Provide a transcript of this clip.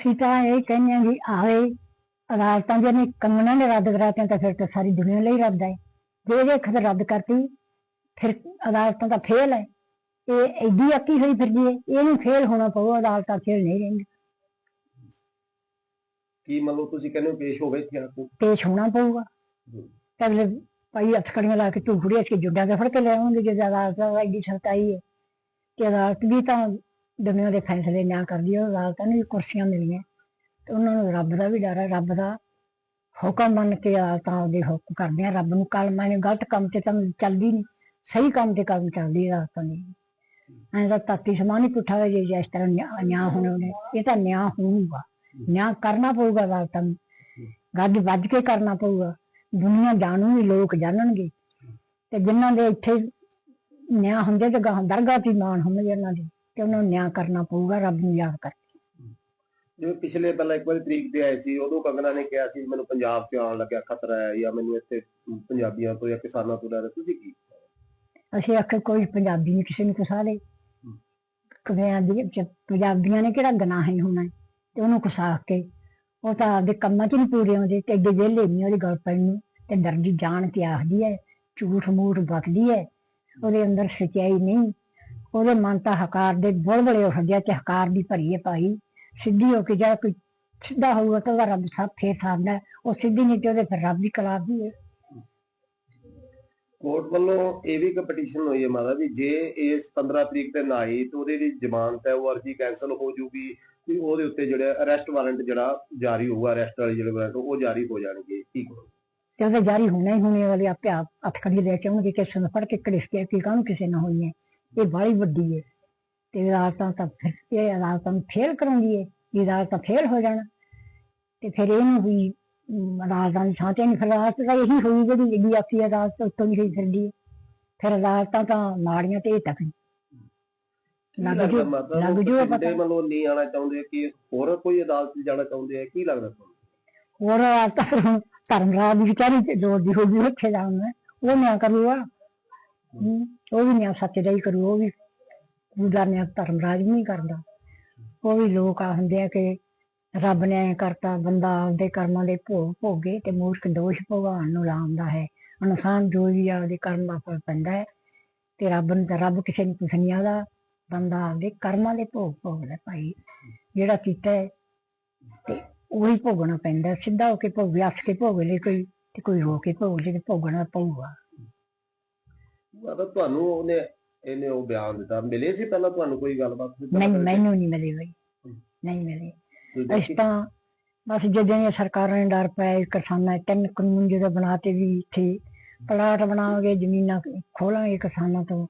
ਅਸੀਂ ਤਾਂ ਇਹ ਕਹਿੰਦੇ ਹਾਂ ਵੀ ਆਏ ਅਦਾਲਤਾਂ ਦੇ ਨੇ ਕੰਗਣਾ ਨੇ ਰੱਦ ਕਰਾਤੀਆਂ ਤਾਂ ਫਿਰ ਤਾਂ ਸਾਰੀ ਦੁਨੀਆ ਲਈ ਰੱਦ ਹੈ। ਜੇ ਇਹ ਖਤ ਰੱਦ ਕਰਤੀ ਫਿਰ ਅਦਾਲਤਾਂ ਦਾ ਫੇਲ ਹੈ। ਇਹ ਐਡੀ ਅੱਕੀ ਹੋਈ ਫਿਰਦੀ ਹੈ ਇਹਨੂੰ ਫੇਲ ਹੋਣਾ ਪਊ ਅਦਾਲਤਾਂ ਫੇਲ ਨਹੀਂ ਰਹਿੰਦੀ ਕੀ ਮੰਨ ਲਓ ਤੁਸੀਂ ਕਹਿੰਦੇ ਹੋ ਪੇਸ਼ ਹੋਵੇ ਇੱਥੇ ਆਪ ਪੇਸ਼ ਹੋਣਾ ਪਊਗਾ। ਅਗਲੇ ਭਾਈ ਹੱਥਕੜੀਆਂ ਲਾ ਕੇ ਝੂਠੜੀਆਂ ਕੇ ਜੁੱਡਾਂ ਦੇ ਫੜ ਕੇ ਲੈ ਆਉਂਦੇ ਜੇ ਅਦਾਲਤ ਐਡੀ ਸਖਤਾਈ ਹੈ। ਕਿ ਅਦਾਲਤ ਵੀ ਤਾਂ ਦੁਨੀਆ ਦੇ ਫੈਸਲੇ ਨਾ ਕਰਦੀ ਹੈ ਅਦਾਲਤਾਂ ਨੂੰ ਵੀ ਕੁਰਸੀਆਂ ਮਿਲੀਆਂ। ਤੇ ਉਹਨਾਂ ਨੂੰ ਰੱਬ ਦਾ ਵੀ ਡਰ ਹੈ, ਰੱਬ ਦਾ ਹੁਕਮ ਮੰਨ ਕੇ ਅਦਾਲਤਾਂ ਉਹਦੇ ਹੁਕਮ ਕਰਦੇ ਆ। ਰੱਬ ਨੂੰ ਕਲਮਾਂ ਨੇ ਗਲਤ ਕੰਮ ਤੇ ਤਾਂ ਚੱਲਦੀ ਨਹੀਂ, ਸਹੀ ਕੰਮ ਤੇ ਕੰਮ ਚੱਲਦੀ ਅਦਾਲਤਾਂ ਦੀ। ਐਂ ਤਾਂ ਤਾਤੀ ਸਮਾਨ ਹੀ ਪੁੱਠਾ ਹੋਇਆ ਜੇ ਇਸ ਤਰ੍ਹਾਂ ਨਿਆਂ ਨਿਆਂ ਹੋਣਾ ਉਹਨੇ ਇਹ ਤਾਂ ਨਿਆਂ ਹੋਊਗਾ। ਨਿਆਂ ਕਰਨਾ ਪਊਗਾ ਅਦਾਲਤਾਂ ਨੂੰ। ਗੱਜ ਵੱਜ ਕੇ ਕਰਨਾ ਪਊਗਾ। ਦੁਨੀਆ ਜਾਣੂਗੀ ਲੋਕ ਜਾਣਨਗੇ। ਤੇ ਜਿਨ੍ਹਾਂ ਦੇ ਇੱਥੇ ਨਿਆਂ ਹੁੰਦੇ ਤੇ ਗਾਂ ਦਰਗਾਹ ਤੇ ਮਾਣ ਹੁੰਦੇ ਇਹਨਾਂ ਦੇ। ਤੇ ਉਹਨਾਂ ਨੂੰ ਨਿਆਂ ਕਰਨਾ ਪਊਗਾ ਰੱਬ ਨੂੰ ਯਾਦ ਕਰ। ਜਿਵੇਂ ਪਿਛਲੇ ਪਹਿਲਾਂ ਇੱਕ ਵਾਰੀ ਤਰੀਕ ਤੇ ਆਏ ਸੀ ਉਦੋਂ ਕੰਗਨਾ ਨੇ ਕਿਹਾ ਸੀ ਮੈਨੂੰ ਪੰਜਾਬ 'ਚ ਆਉਣ ਲੱਗਿਆ ਖਤਰਾ ਹੈ ਜਾਂ ਮੈਨੂੰ ਇੱਥੇ ਪੰਜਾਬੀਆਂ ਤੋਂ ਜਾਂ ਕਿਸਾਨਾਂ ਤੋਂ ਡਰ ਹੈ ਤੁਸੀਂ ਕੀ ਅਸੀਂ ਆਖੇ ਕੋਈ ਪੰਜਾਬੀ ਨਹੀਂ ਕਿਸੇ ਨੂੰ ਫਸਾ ਲੇ ਕਵਿਆਂ ਦੀ ਚ- ਪੰਜਾਬੀਆਂ ਨੇ ਕਿਹੜਾ ਗੁਨਾਹ ਹੀ ਹੋਣਾ ਹੈ? ਤੇ ਉਹਨੂੰ ਫਸਾ ਕੇ ਉਹ ਤਾਂ ਆਪਦੇ ਕੰਮਾਂ 'ਚ ਨਹੀਂ ਪੂਰੇ ਆਉਂਦੇ ਤੇ ਐਡੇ ਵਿਹਲੇ ਨਹੀਂ ਉਹਦੀ ਗੱਲ ਪੈਣ ਨੂੰ ਤੇ ਡਰਦੀ ਜਾਣ ਕੇ ਆਖਦੀ ਹੈ ਝੂਠ ਮੂਠ ਬਕਦੀ ਹੈ। ਉਹਦੇ ਅੰਦਰ ਸਚਾਈ ਨਹੀਂ ਉਹਦੇ ਮਨ ਤਾਂ ਹਕਾਰ ਦੇ ਬੁਲਬੁਲੇ ਉੱਠਦੇ ਆ ਤੇ ਹਕਾਰ ਦੀ ਭਰੀ ਹੈ ਭਾਈ। ਸਿੱਧੀ ਹੋ ਕੇ ਜਾ ਕੋਈ ਸਿੱਧਾ ਹੋਊਗਾ ਤਾਂ ਉਹਦਾ ਰੱਬ ਸਭ ਫੇਰ ਸਾਹਮਣਾ ਉਹ ਸਿੱਧੀ ਨਹੀਂ ਤੇ ਉਹਦੇ ਫਿਰ ਰੱਬ ਦੀ ਕਲਾਬ ਵੀ ਹੈ। ਕੋਰਟ ਵੱਲੋਂ ਇਹ ਵੀ ਕੰਪੀਟੀਸ਼ਨ ਹੋਈ ਹੈ ਮਾਤਾ ਜੀ। ਜੇ ਇਸ 15 ਤਰੀਕ ਤੇ ਨਾ ਆਈ ਤਾਂ ਉਹਦੀ ਜਿਹੜੀ ਜ਼ਮਾਨਤ ਹੈ ਉਹ ਅਰਜੀ ਕੈਨਸਲ ਹੋ ਜੂਗੀ ਤੇ ਉਹਦੇ ਉੱਤੇ ਜਿਹੜਾ ਅਰੈਸਟ ਵਾਰੰਟ ਜਿਹੜਾ ਜਾਰੀ ਹੋਊਗਾ ਅਰੈਸਟ ਵਾਲੀ ਜਿਹੜੇ ਵਾਰੰਟ ਉਹ ਜਾਰੀ ਹੋ ਜਾਣਗੇ। ਕੀ ਕਰੋ ਤੇ ਜਾਰੀ ਹੋਣਾ ਹੀ ਹੋਣੇ ਵਾਲੇ ਆਪੇ ਆਪ ਹੱਥਕੜੀ ਲੈ ਕੇ ਆਉਣਗੇ। ਕਿਸੇ ਨੂੰ ਫੜ ਕੇ ਕੇ ਕਿ ਕਾਹਨੂੰ ਕਿਸੇ ਨਾਲ ਹੋਈ ਹੈ। ਇਹ ਬਾਲੀ ਵੱਡੀ ਹੈ ਤੇ ਅਦਾਲਤਾਂ ਤਾਂ ਫਿਰ ਇਹ ਅਦਾਲਤਾਂ ਨੂੰ ਫੇਲ ਕਰਾਉਂਦੀ ਹੈ ਇਹ ਅਦਾਲਤਾਂ ਫੇਲ ਹੋ ਜਾਣਾ। ਤੇ ਫਿਰ ਇਹਨੂੰ ਵੀ ਅਦਾਲਤਾਂ ਦੀ ਥਾਂ ਤੇ ਨਹੀਂ ਫਿਰ ਅਦਾਲਤ ਤਾਂ ਇਹੀ ਹੋਈ ਜਿਹੜੀ ਜਿਹੜੀ ਆਪੀ ਅਦਾਲਤ ਉੱਤੋਂ ਨਹੀਂ ਹੋਈ ਫਿਰਦੀ ਹੈ ਫਿਰ ਅਦਾਲਤਾਂ ਤਾਂ ਮਾੜੀਆਂ ਤੇ ਤੱਕ ਲੱਗ ਲੱਗਦਾ ਜੂ ਲੱਗ ਜੂ ਪਤਾ। ਮਤਲਬ ਨਹੀਂ ਆਣਾ ਚਾਹੁੰਦੇ ਕਿ ਹੋਰ ਕੋਈ ਅਦਾਲਤ ਜਾਣਾ ਚਾਹੁੰਦੇ ਆ ਕੀ ਲੱਗਦਾ ਤੁਹਾਨੂੰ? ਹੋਰ ਅਦਾਲਤਾਂ ਧਰਮਰਾਜ ਦੀ ਵਿਚਾਰੀ ਤੇ ਜੋਰ ਦੀ ਹੋ ਗਈ ਉੱਥੇ ਜਾਣਾ ਉਹ ਨਿਆਂ ਕਰੂਗਾ। ਹਮ, ਉਹ ਵੀ ਨਿਆਂ ਸੱਚ ਦਾ ਹੀ ਕਰੂ ਉਹ ਵੀ ਪੂਜਾ ਨਿਆਂ ਧਰਮਰਾਜ ਵੀ ਨਹੀਂ ਕਰਦਾ। ਉਹ ਵੀ ਲੋਕ ਆ ਹੁੰਦੇ ਆ ਕਿ ਰੱਬ ਨੇ ਐਂ ਕਰਤਾ ਬੰਦਾ ਆਪਦੇ ਕਰਮਾਂ ਦੇ ਭੋਗ ਭੋਗੇ ਤੇ ਮੂਰਖ ਦੋਸ਼ ਭਗਵਾਨ ਨੂੰ ਲਾਉਂਦਾ ਹੈ। ਇਨਸਾਨ ਜੋ ਵੀ ਆਪਦੇ ਕਰਮ ਦਾ ਫਲ ਪੈਂਦਾ ਹੈ ਤੇ ਰੱਬ ਨੂੰ ਤਾਂ ਰੱਬ ਕਿਸੇ ਨੂੰ ਕੁਛ ਨਹੀਂ ਆਦਾ ਬੰਦਾ ਆਪਦੇ ਕਰਮਾਂ ਦੇ ਭੋਗ ਭੋਗਦਾ ਭਾਈ। ਜਿਹੜਾ ਕੀਤਾ ਹੈ ਤੇ ਉਹੀ ਭੋਗਣਾ ਪੈਂਦਾ ਸਿੱਧਾ ਹੋ ਕੇ ਭੋਗ ਵਿਆਸ ਕੇ ਭੋਗ ਲੈ ਕੋਈ ਤੇ ਕੋਈ ਹੋ ਕੇ ਭੋਗ ਲੈ ਤੇ ਭੋਗਣਾ ਪਊਗਾ। ਮਾਤਾ ਤੁਹਾਨੂੰ ਉਹਨੇ ਇਹਨੇ ਉਹ ਬਿਆਨ ਦਿੱਤਾ ਮਿਲੇ ਸੀ ਪਹਿਲਾਂ ਤੁਹਾਨੂੰ ਕੋਈ ਗੱਲਬਾਤ? ਨਹੀਂ ਮੈਨੂੰ ਨਹੀਂ ਮਿਲੀ ਬਈ। ਨਹੀਂ ਮਿਲੀ। ਅਸੀਂ ਤਾਂ ਬਸ ਜਦੋਂ ਇਹ ਸਰਕਾਰਾਂ ਨੇ ਡਰ ਪਾਇਆ ਕਿਸਾਨਾਂ ਦੇ ਤਿੰਨ ਕਾਨੂੰਨ ਜਦੋਂ ਬਣਾਤੇ ਵੀ ਇੱਥੇ ਪਲਾਟ ਬਣਾਵਾਂਗੇ ਜ਼ਮੀਨਾਂ ਖੋਲਾਂਗੇ ਕਿਸਾਨਾਂ ਤੋਂ।